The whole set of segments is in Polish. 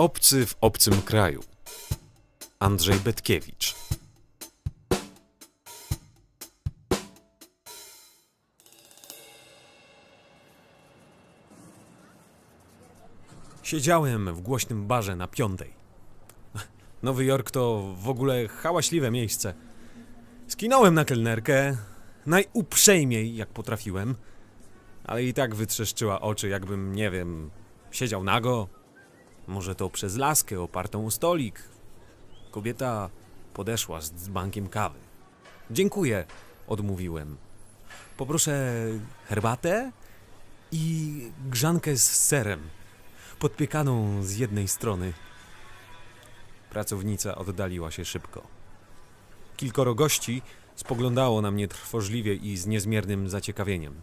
Obcy w obcym kraju. Andrzej Betkiewicz. Siedziałem w głośnym barze na piątej. Nowy Jork to w ogóle hałaśliwe miejsce. Skinąłem na kelnerkę, najuprzejmiej jak potrafiłem, ale i tak wytrzeszczyła oczy, jakbym, nie wiem, siedział nago. Może to przez laskę opartą o stolik. Kobieta podeszła z dzbankiem kawy. Dziękuję, odmówiłem. Poproszę herbatę i grzankę z serem, podpiekaną z jednej strony. Pracownica oddaliła się szybko. Kilkoro gości spoglądało na mnie trwożliwie i z niezmiernym zaciekawieniem.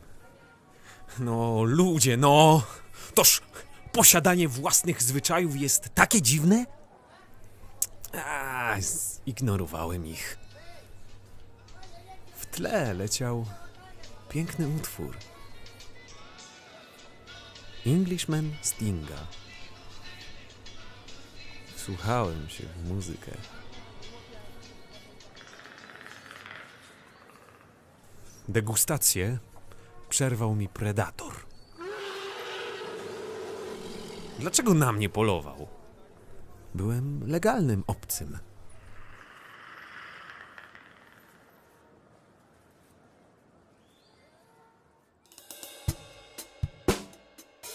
No, ludzie, no! Toż posiadanie własnych zwyczajów jest takie dziwne? A, zignorowałem ich. W tle leciał piękny utwór. Englishman Stinga. Wsłuchałem się w muzykę. Degustację przerwał mi predator. Dlaczego na mnie polował? Byłem legalnym obcym.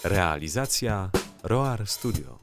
Realizacja Roar Studio.